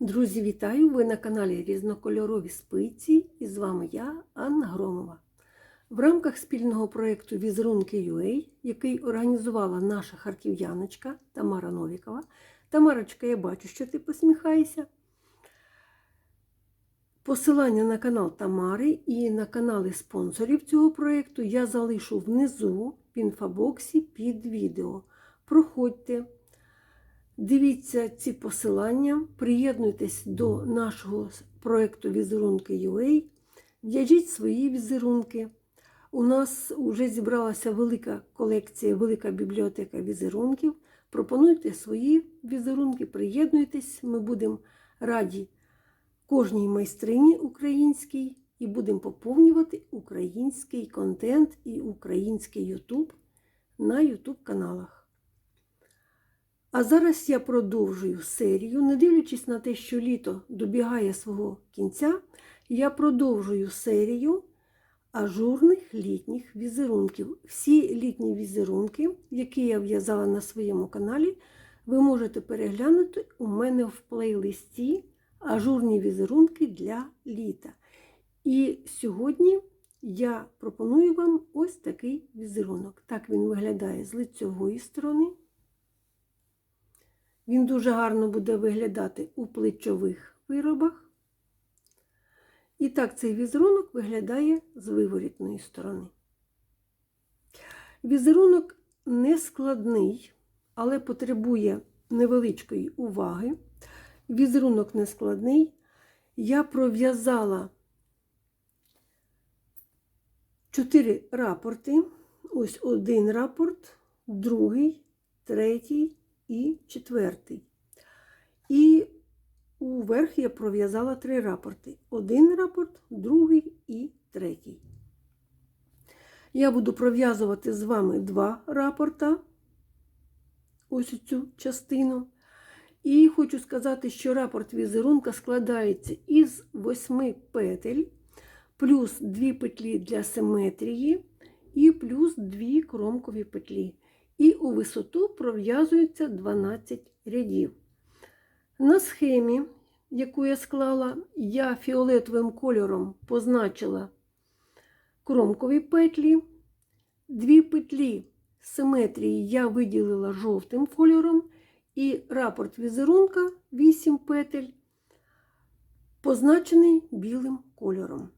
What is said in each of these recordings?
Друзі, вітаю! Ви на каналі Різнокольорові спиці і з вами я, Анна Громова. В рамках спільного проєкту Візерунки UA, який організувала наша харків'яночка Тамара Новікова. Тамарочка, я бачу, що ти посміхаєшся. Посилання на канал Тамари і на канали спонсорів цього проєкту я залишу внизу в інфобоксі під відео. Проходьте. Дивіться ці посилання, приєднуйтесь до нашого проєкту Візерунки UA, в'яжіть свої візерунки. У нас вже зібралася велика колекція, велика бібліотека візерунків. Пропонуйте свої візерунки, приєднуйтесь, ми будемо раді кожній майстрині українській і будемо поповнювати український контент і український YouTube на YouTube каналах. А зараз я продовжую серію, не дивлячись на те, що літо добігає свого кінця, я продовжую серію ажурних літніх візерунків. Всі літні візерунки, які я в'язала на своєму каналі, ви можете переглянути у мене в плейлисті Ажурні візерунки для літа. І сьогодні я пропоную вам ось такий візерунок. Так він виглядає з лицьової сторони. Він дуже гарно буде виглядати у плечових виробах. І так цей візерунок виглядає з виворітної сторони. Візерунок не складний, але потребує невеличкої уваги. Візерунок не складний. Я пров'язала 4 рапорти. Ось один рапорт, другий, третій і четвертий. І уверх я пров'язала три рапорти. Один рапорт, другий і третій. Я буду пров'язувати з вами два рапорта, ось цю частину. І хочу сказати, що рапорт візерунка складається із восьми петель, плюс дві петлі для симетрії і плюс дві кромкові петлі і у висоту пров'язується 12 рядів. На схемі, яку я склала, я фіолетовим кольором позначила кромкові петлі, дві петлі симетрії я виділила жовтим кольором, і рапорт візерунка 8 петель, позначений білим кольором.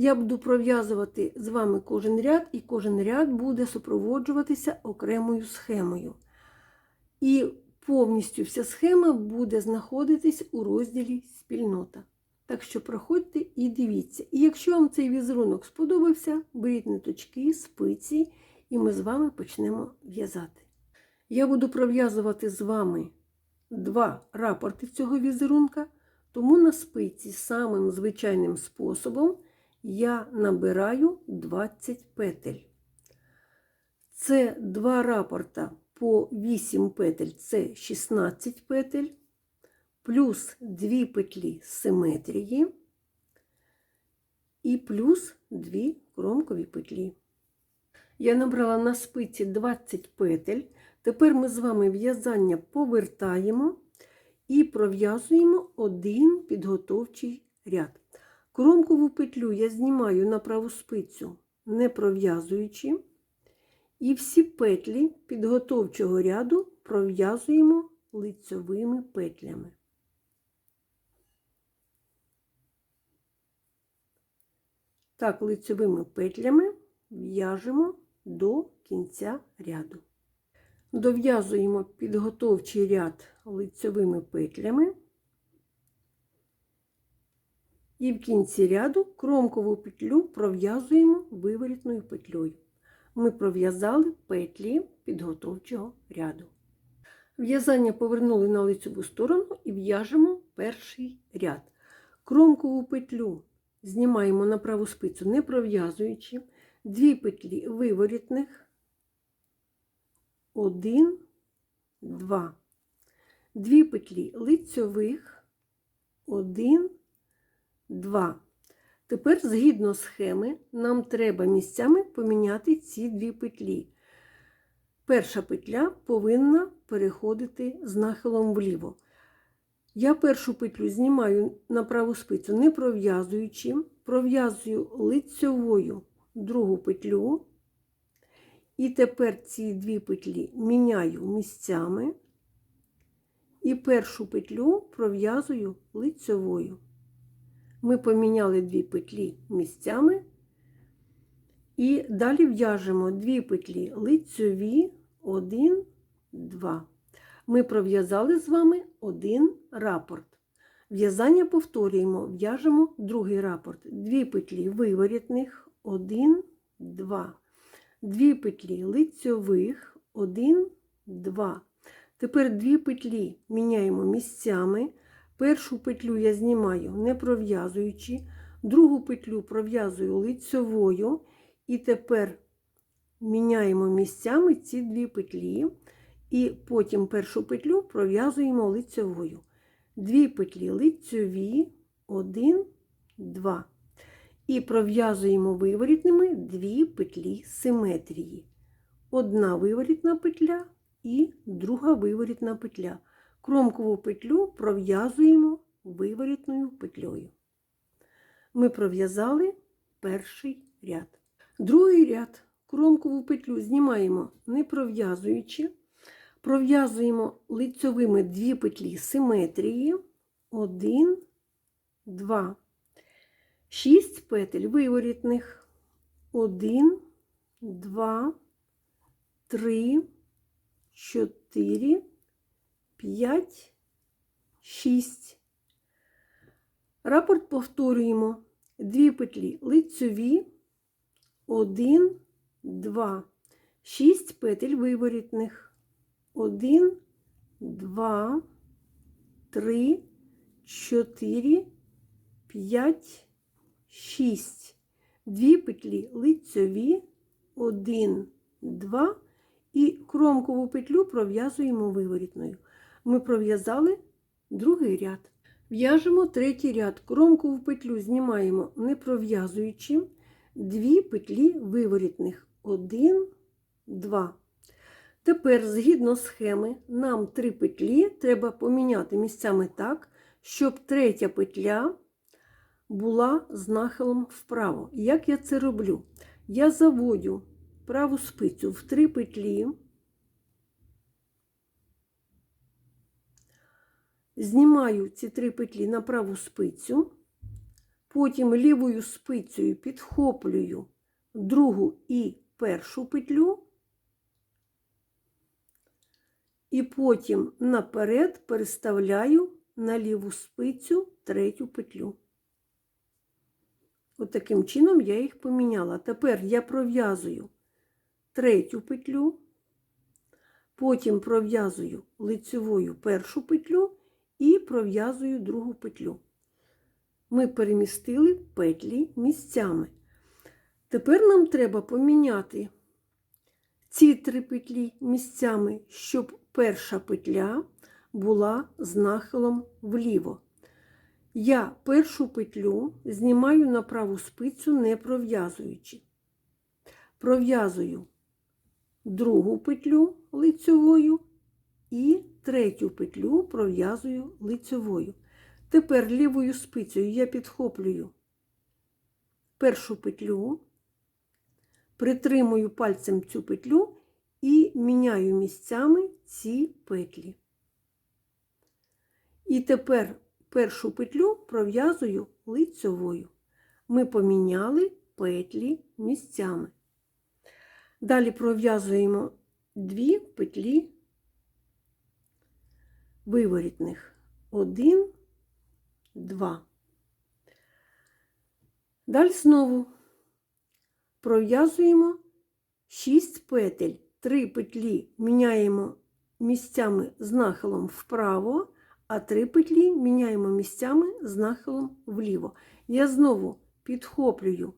Я буду пров'язувати з вами кожен ряд, і кожен ряд буде супроводжуватися окремою схемою. І повністю вся схема буде знаходитись у розділі спільнота. Так що проходьте і дивіться. І якщо вам цей візерунок сподобався, беріть ниточки, спиці, і ми з вами почнемо в'язати. Я буду пров'язувати з вами два рапорти цього візерунка, тому на спиці самим звичайним способом я набираю 20 петель. Це два рапорта по 8 петель це 16 петель, плюс 2 петлі симетрії і плюс 2 кромкові петлі. Я набрала на спиці 20 петель. Тепер ми з вами в'язання повертаємо і пров'язуємо один підготовчий ряд. Кромкову петлю я знімаю на праву спицю, не пров'язуючи, і всі петлі підготовчого ряду пров'язуємо лицьовими петлями. Так, лицьовими петлями в'яжемо до кінця ряду. Дов'язуємо підготовчий ряд лицьовими петлями. І в кінці ряду кромкову петлю пров'язуємо виворітною петлею. Ми пров'язали петлі підготовчого ряду. В'язання повернули на лицеву сторону і в'яжемо перший ряд. Кромкову петлю знімаємо на праву спицю, не пров'язуючи, дві петлі виворітних, один, два, дві петлі лицьових, один, 2. Тепер, згідно схеми, нам треба місцями поміняти ці дві петлі. Перша петля повинна переходити з нахилом вліво. Я першу петлю знімаю на праву спицю, не пров'язуючи, пров'язую лицьовою другу петлю. І тепер ці дві петлі міняю місцями. І першу петлю пров'язую лицьовою. Ми поміняли дві петлі місцями. І далі в'яжемо дві петлі лицьові, один, два. Ми пров'язали з вами один рапорт. В'язання повторюємо, в'яжемо другий рапорт. Дві петлі виворітних, один, два. Дві петлі лицьових, один, два. Тепер дві петлі міняємо місцями. Першу петлю я знімаю не пров'язуючи, другу петлю пров'язую лицьовою. І тепер міняємо місцями ці дві петлі. І потім першу петлю пров'язуємо лицьовою. Дві петлі лицьові, один, два. І пров'язуємо виворітними дві петлі симетрії. Одна виворітна петля і друга виворітна петля. Кромкову петлю пров'язуємо виворітною петлею. Ми пров'язали перший ряд. Другий ряд кромкову петлю знімаємо не пров'язуючи. Пров'язуємо лицьовими дві петлі симетрії. Один, два. Шість петель виворітних. Один, два, три, чотири, п'ять, шість. Рапорт повторюємо. Дві петлі лицьові. Один, два. Шість петель виворітних. Один, два, три, чотири, п'ять, шість. Дві петлі лицьові, один, два. І кромкову петлю пров'язуємо виворітною. Ми пров'язали другий ряд. В'яжемо третій ряд. Кромкову петлю знімаємо не пров'язуючи. Дві петлі виворітних. Один, два. Тепер, згідно схеми, нам три петлі треба поміняти місцями так, щоб третя петля була з нахилом вправо. Як я це роблю? Я заводю праву спицю в три петлі, знімаю ці три петлі на праву спицю, потім лівою спицею підхоплюю другу і першу петлю. І потім наперед переставляю на ліву спицю третю петлю. От таким чином я їх поміняла. Тепер я пров'язую третю петлю, потім пров'язую лицевою першу петлю і пров'язую другу петлю. Ми перемістили петлі місцями. Тепер нам треба поміняти ці три петлі місцями, щоб перша петля була з нахилом вліво. Я першу петлю знімаю на праву спицю, не пров'язуючи. Пров'язую другу петлю лицьовою і третю петлю пров'язую лицьовою. Тепер лівою спицею я підхоплюю першу петлю, притримую пальцем цю петлю і міняю місцями ці петлі. І тепер першу петлю пров'язую лицьовою. Ми поміняли петлі місцями. Далі пров'язуємо дві петлі виворітних. Один, два. Далі знову пров'язуємо 6 петель. Три петлі міняємо місцями з нахилом вправо, а три петлі міняємо місцями з нахилом вліво. Я знову підхоплюю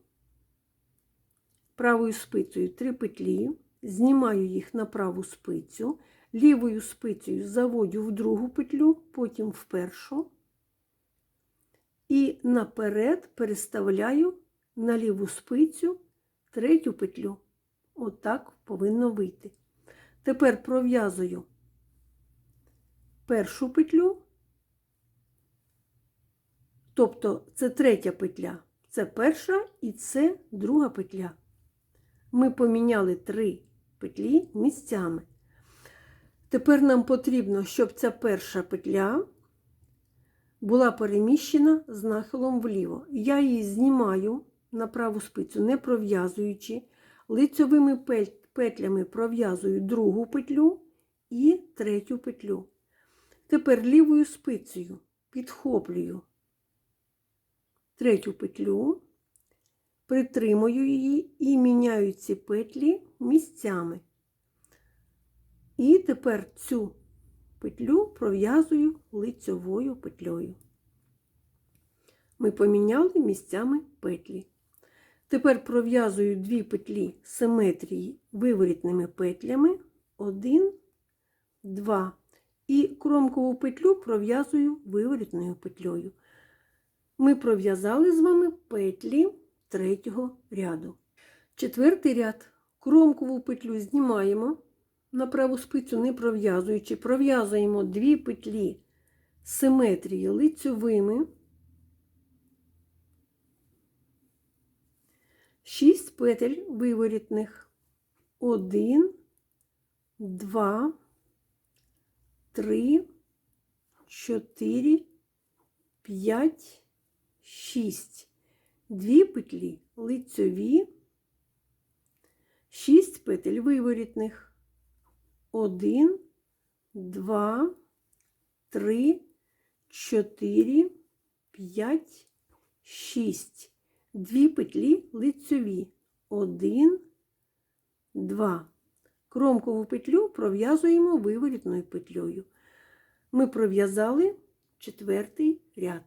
правою спицею три петлі, знімаю їх на праву спицю, лівою спицею заводю в другу петлю, потім в першу. І наперед переставляю на ліву спицю третю петлю. Отак повинно вийти. Тепер пров'язую першу петлю Тобто це третя петля, це перша і це друга петля. Ми поміняли три петлі місцями. Тепер нам потрібно, щоб ця перша петля була переміщена з нахилом вліво. Я її знімаю на праву спицю, не пров'язуючи. Лицьовими петлями пров'язую другу петлю і третю петлю. Тепер лівою спицею підхоплюю третю петлю, притримую її і міняю ці петлі місцями. І тепер цю петлю пров'язую лицьовою петлею. Ми поміняли місцями петлі. Тепер пров'язую дві петлі симетрії виворітними петлями. Один, два. І кромкову петлю пров'язую виворітною петлею. Ми пров'язали з вами петлі третього ряду. Четвертий ряд кромкову петлю знімаємо на праву спицю не пров'язуючи, пров'язуємо дві петлі симетрії лицьовими. 6 петель виворітних. 1, 2, 3, 4, 5, 6. Дві петлі лицьові, 6 петель виворітних. 1, 2, 3, 4, 5, 6 дві петлі лицьові. Один, два. Кромкову петлю пров'язуємо виворітною петлею. Ми пров'язали четвертий ряд.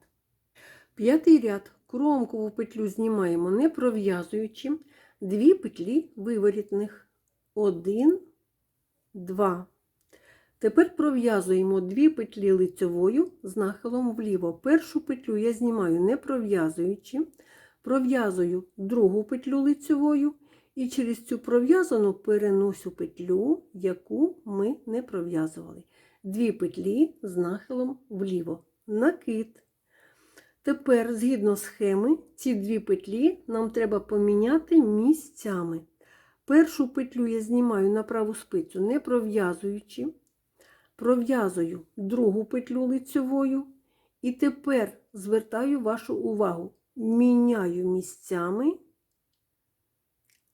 П'ятий ряд кромкову петлю знімаємо не пров'язуючи дві петлі виворітних. Один, два. Тепер пров'язуємо дві петлі лицьовою з нахилом вліво. Першу петлю я знімаю не пров'язуючи пров'язую другу петлю лицьовою і через цю пров'язану переносю петлю, яку ми не пров'язували. Дві петлі з нахилом вліво. Накид. Тепер, згідно схеми, ці дві петлі нам треба поміняти місцями. Першу петлю я знімаю на праву спицю, не пров'язуючи, пров'язую другу петлю лицьовою. І тепер звертаю вашу увагу міняю місцями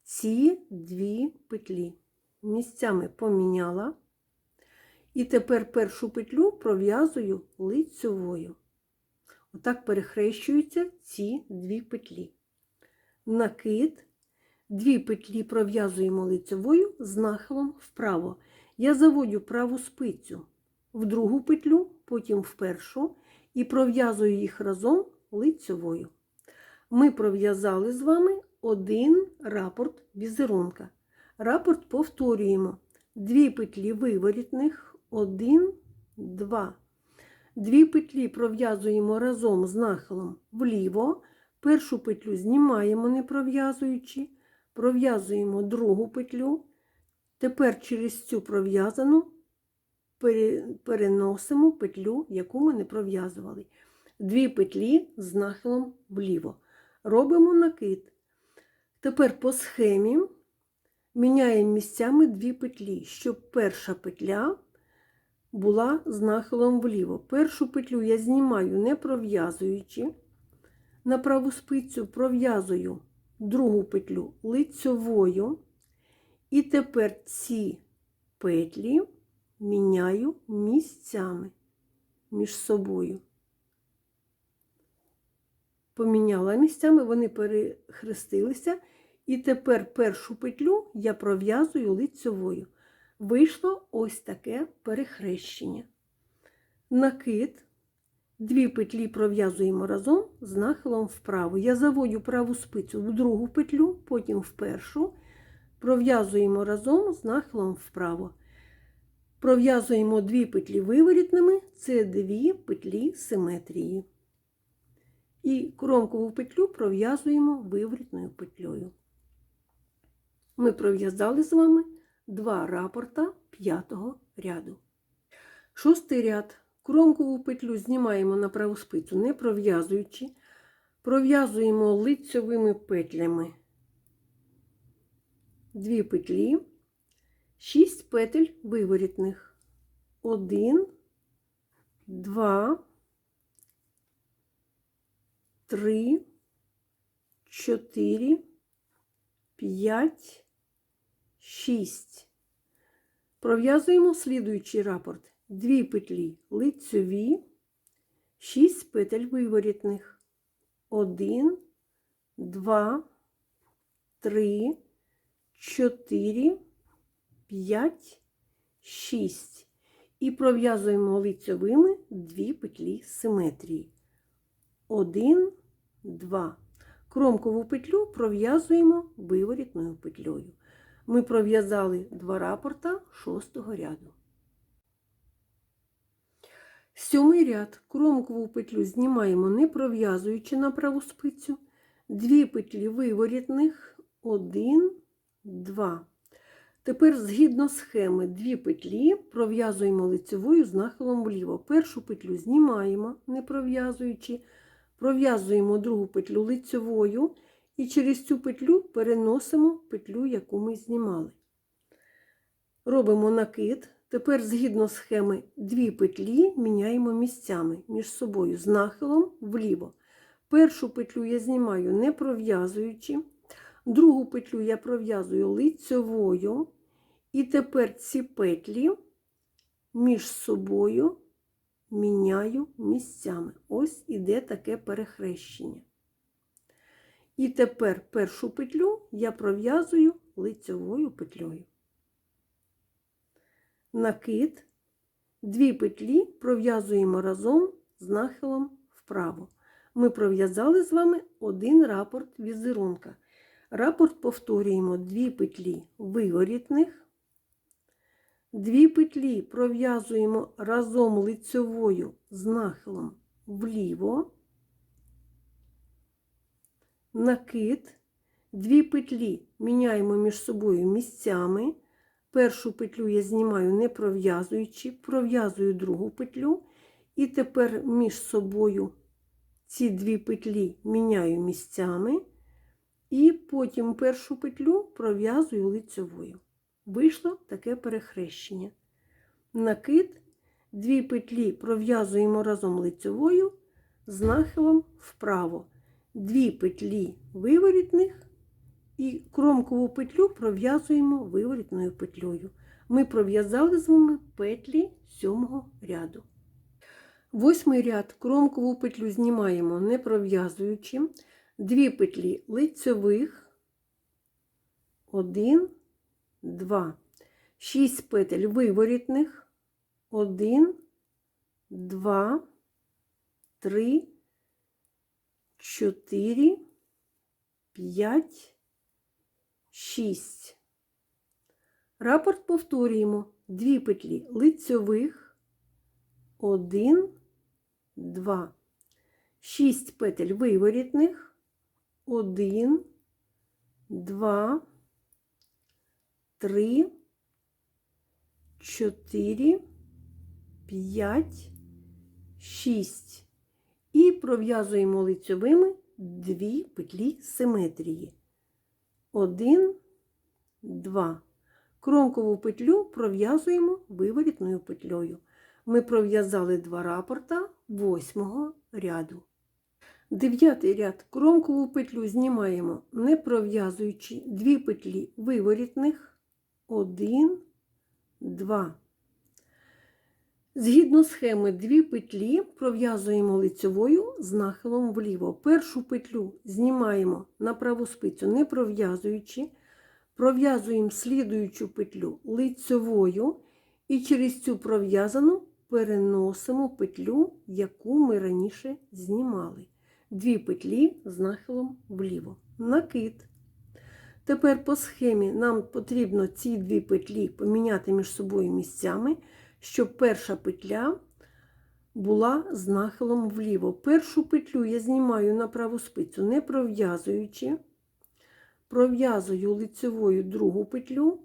ці дві петлі. Місцями поміняла. І тепер першу петлю пров'язую лицьовою. Отак перехрещуються ці дві петлі. Накид, дві петлі пров'язуємо лицьовою з нахилом вправо. Я заводю праву спицю в другу петлю, потім в першу, і пров'язую їх разом лицьовою ми пров'язали з вами один рапорт візерунка. Рапорт повторюємо. Дві петлі виворітних, один, два. Дві петлі пров'язуємо разом з нахилом вліво. Першу петлю знімаємо, не пров'язуючи, пров'язуємо другу петлю. Тепер через цю пров'язану переносимо петлю, яку ми не пров'язували. Дві петлі з нахилом вліво робимо накид. Тепер по схемі міняємо місцями дві петлі, щоб перша петля була з нахилом вліво. Першу петлю я знімаю, не пров'язуючи. На праву спицю пров'язую другу петлю лицьовою. І тепер ці петлі міняю місцями між собою поміняла місцями, вони перехрестилися. І тепер першу петлю я пров'язую лицьовою. Вийшло ось таке перехрещення. Накид, дві петлі пров'язуємо разом з нахилом вправо. Я заводю праву спицю в другу петлю, потім в першу, пров'язуємо разом з нахилом вправо. Пров'язуємо дві петлі виворітними, це дві петлі симетрії. І кромкову петлю пров'язуємо виворітною петлею. Ми пров'язали з вами два рапорта п'ятого ряду. Шостий ряд Кромкову петлю знімаємо на праву спицю, не пров'язуючи, пров'язуємо лицьовими петлями дві петлі, 6 петель виворітних. 1, 2, 3, 4, 5, 6. Пров'язуємо слідуючий рапорт. Дві петлі лицьові, 6 петель виворітних. 1, 2, 3, 4, 5, 6. І пров'язуємо лицьовими дві петлі симетрії. 1, 2. Кромкову петлю пров'язуємо виворітною петлею. Ми пров'язали два рапорта шостого ряду. Сьомий ряд кромкову петлю знімаємо не пров'язуючи на праву спицю. Дві петлі виворітних, 1, 2. Тепер, згідно схеми, дві петлі пров'язуємо лицевою з нахилом вліво. Першу петлю знімаємо, не пров'язуючи, пров'язуємо другу петлю лицевою і через цю петлю переносимо петлю, яку ми знімали. Робимо накид. Тепер, згідно схеми, дві петлі міняємо місцями між собою з нахилом вліво. Першу петлю я знімаю не пров'язуючи. Другу петлю я пров'язую лицьовою, і тепер ці петлі між собою міняю місцями. Ось іде таке перехрещення. І тепер першу петлю я пров'язую лицьовою петлею. Накид, дві петлі пров'язуємо разом з нахилом вправо. Ми пров'язали з вами один рапорт візерунка. Рапорт повторюємо дві петлі виворітних, дві петлі пров'язуємо разом лицьовою з нахилом вліво, накид, дві петлі міняємо між собою місцями. Першу петлю я знімаю не пров'язуючи, пров'язую другу петлю, і тепер між собою ці дві петлі міняю місцями. І потім першу петлю пров'язую лицьовою. Вийшло таке перехрещення. Накид, дві петлі пров'язуємо разом лицьовою з нахилом вправо. Дві петлі виворітних і кромкову петлю пров'язуємо виворітною петлею. Ми пров'язали з вами петлі сьомого ряду. Восьмий ряд кромкову петлю знімаємо не пров'язуючи. Дві петлі лицьових, 1, 2, 6 петель виворітних, 1, 2, 3, 4, 5, 6. Рапорт повторюємо. Дві петлі лицьових, 1, 2, 6 петель виворітних, один, два, три, чотири, п'ять, шість. І пров'язуємо лицьовими дві петлі симетрії. Один, два. Кромкову петлю пров'язуємо виворітною петлею. Ми пров'язали два рапорта восьмого ряду. Дев'ятий ряд кромкову петлю знімаємо, не пров'язуючи дві петлі виворітних, 1, 2. Згідно схеми, дві петлі пров'язуємо лицьовою з нахилом вліво. Першу петлю знімаємо на праву спицю, не пров'язуючи, пров'язуємо слідуючу петлю лицьовою і через цю пров'язану переносимо петлю, яку ми раніше знімали дві петлі з нахилом вліво. Накид. Тепер по схемі нам потрібно ці дві петлі поміняти між собою місцями, щоб перша петля була з нахилом вліво. Першу петлю я знімаю на праву спицю, не пров'язуючи, пров'язую лицевою другу петлю.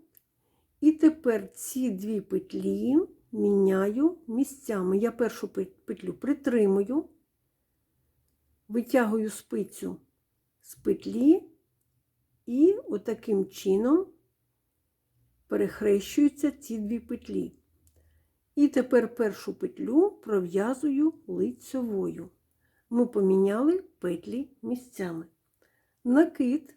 І тепер ці дві петлі міняю місцями. Я першу петлю притримую, витягую спицю з петлі і отаким чином перехрещуються ці дві петлі. І тепер першу петлю пров'язую лицьовою. Ми поміняли петлі місцями. Накид.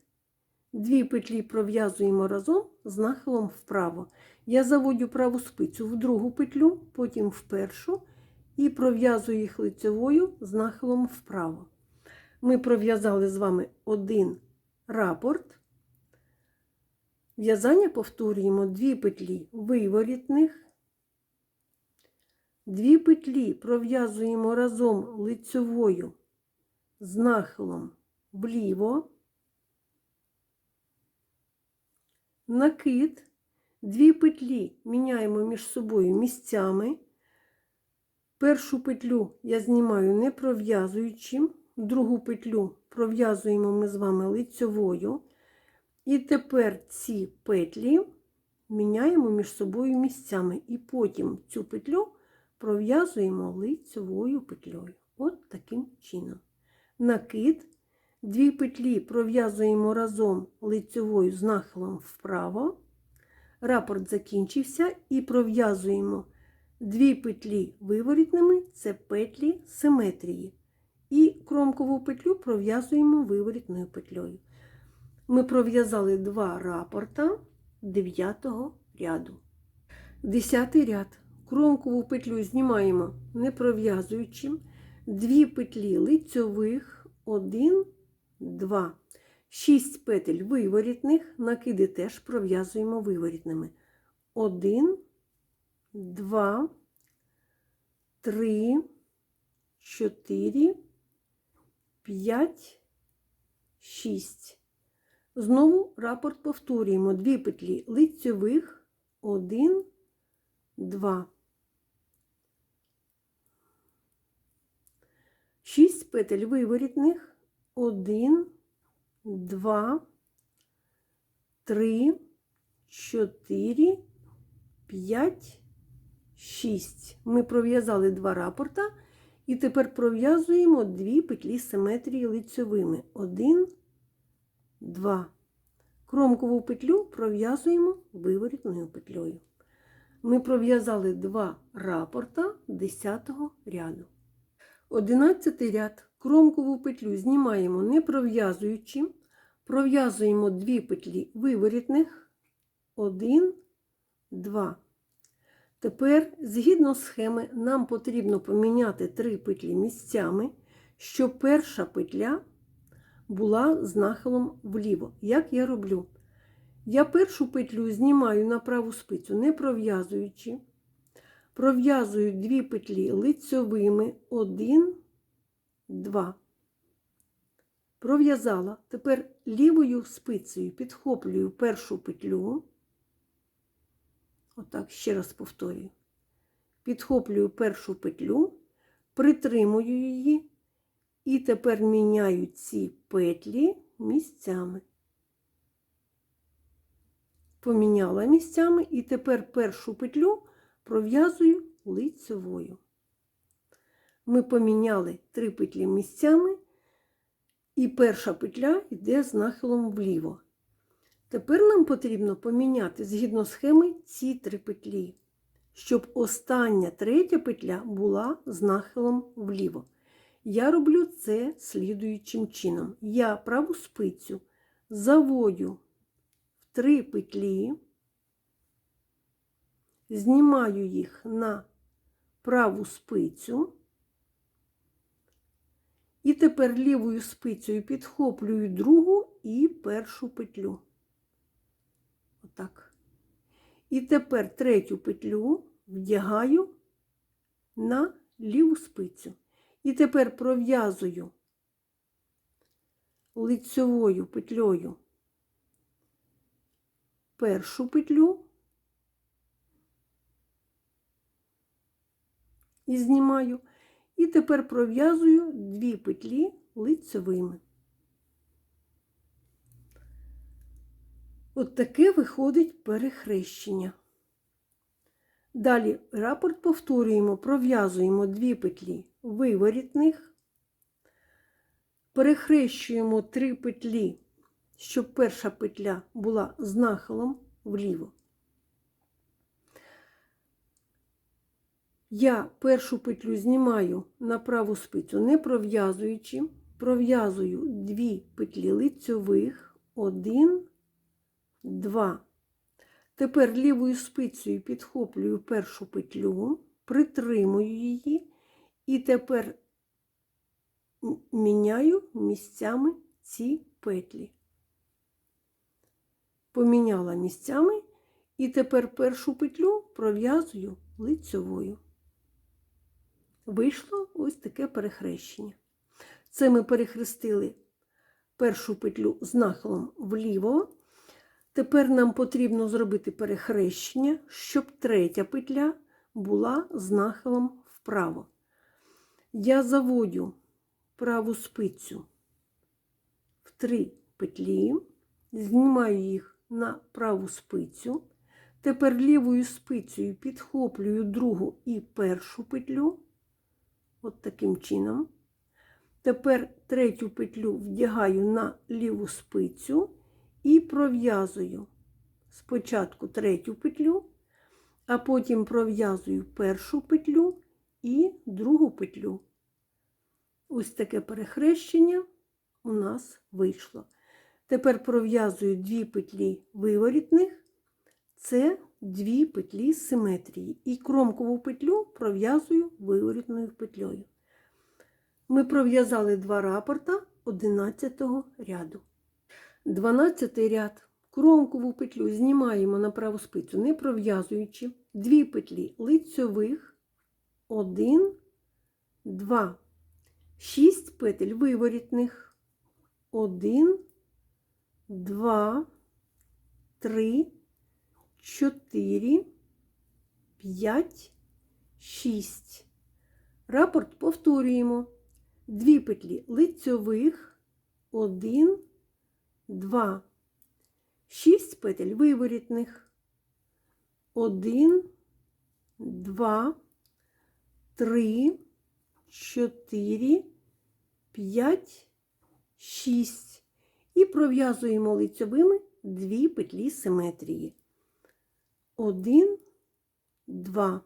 Дві петлі пров'язуємо разом з нахилом вправо. Я заводю праву спицю в другу петлю, потім в першу і пров'язую їх лицьовою з нахилом вправо. Ми пров'язали з вами один рапорт. В'язання повторюємо дві петлі виворітних, дві петлі пров'язуємо разом лицьовою з нахилом вліво, накид, дві петлі міняємо між собою місцями. Першу петлю я знімаю не пров'язуючи, другу петлю пров'язуємо ми з вами лицьовою. І тепер ці петлі міняємо між собою місцями. І потім цю петлю пров'язуємо лицьовою петлею. От таким чином. Накид, дві петлі пров'язуємо разом лицьовою з нахилом вправо. Рапорт закінчився і пров'язуємо дві петлі виворітними це петлі симетрії. І кромкову петлю пров'язуємо виворітною петлею. Ми пров'язали два рапорта 9 ряду. 10 ряд. Кромкову петлю знімаємо не пров'язуючи. Дві петлі лицьових, 1, 2. 6 петель виворітних, накиди теж пров'язуємо виворітними. 1, 2, 3, 4, 5, 6. Знову рапорт повторюємо. Дві петлі лицьових, 1, 2. 6 петель виворітних, 1, 2, 3, 4, 5, 6. Ми пров'язали два рапорта і тепер пров'язуємо дві петлі симетрії лицьовими. 1, 2. Кромкову петлю пров'язуємо виворітною петлею. Ми пров'язали два рапорта 10 ряду. 11 ряд. Кромкову петлю знімаємо не пров'язуючи, пров'язуємо дві петлі виворітних, 1, 2. Тепер, згідно схеми, нам потрібно поміняти три петлі місцями, щоб перша петля була з нахилом вліво. Як я роблю? Я першу петлю знімаю на праву спицю, не пров'язуючи. Пров'язую дві петлі лицьовими 1, 2. Пров'язала. Тепер лівою спицею підхоплюю першу петлю. Отак, ще раз повторюю. Підхоплюю першу петлю, притримую її і тепер міняю ці петлі місцями. Поміняла місцями і тепер першу петлю пров'язую лицевою. Ми поміняли три петлі місцями, і перша петля йде з нахилом вліво. Тепер нам потрібно поміняти згідно схеми ці три петлі, щоб остання третя петля була з нахилом вліво. Я роблю це слідуючим чином. Я праву спицю заводю в три петлі, знімаю їх на праву спицю. І тепер лівою спицею підхоплюю другу і першу петлю. Отак. І тепер третю петлю вдягаю на ліву спицю. І тепер пров'язую лицьовою петлею першу петлю і знімаю. І тепер пров'язую дві петлі лицьовими. От таке виходить перехрещення. Далі рапорт повторюємо, пров'язуємо дві петлі виворітних, перехрещуємо три петлі, щоб перша петля була з нахилом вліво. Я першу петлю знімаю на праву спицю, не пров'язуючи, пров'язую дві петлі лицьових, один, два. Тепер лівою спицею підхоплюю першу петлю, притримую її і тепер міняю місцями ці петлі. Поміняла місцями і тепер першу петлю пров'язую лицьовою. Вийшло ось таке перехрещення. Це ми перехрестили першу петлю з нахилом вліво. Тепер нам потрібно зробити перехрещення, щоб третя петля була з нахилом вправо. Я заводю праву спицю в три петлі, знімаю їх на праву спицю. Тепер лівою спицею підхоплюю другу і першу петлю. От таким чином. Тепер третю петлю вдягаю на ліву спицю і пров'язую спочатку третю петлю, а потім пров'язую першу петлю і другу петлю. Ось таке перехрещення у нас вийшло. Тепер пров'язую дві петлі виворітних, це дві петлі з симетрії. І кромкову петлю пров'язую виворітною петлею. Ми пров'язали два рапорта 11 ряду. 12 ряд. Кромкову петлю знімаємо на праву спицю, не пров'язуючи дві петлі лицьових, 1, 2, 6 петель виворітних, 1, 2, 3, 4, 5, 6. Рапорт повторюємо. Дві петлі лицьових, 1, 2, 6 петель виворітних, 1, 2, 3, 4, 5, 6. І пров'язуємо лицьовими дві петлі симетрії. 1, 2.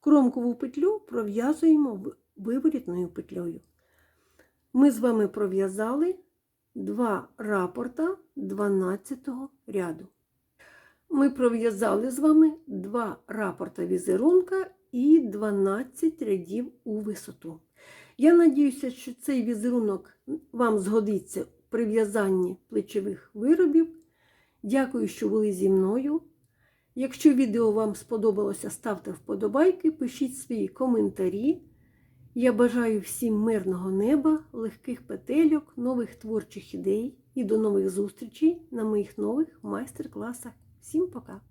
Кромкову петлю пров'язуємо виворітною петлею. Ми з вами пров'язали два рапорта 12 ряду. Ми пров'язали з вами два рапорта візерунка і 12 рядів у висоту. Я надіюся, що цей візерунок вам згодиться при в'язанні плечових виробів. Дякую, що були зі мною. Якщо відео вам сподобалося, ставте вподобайки, пишіть свої коментарі. Я бажаю всім мирного неба, легких петельок, нових творчих ідей і до нових зустрічей на моїх нових майстер-класах. Всім пока!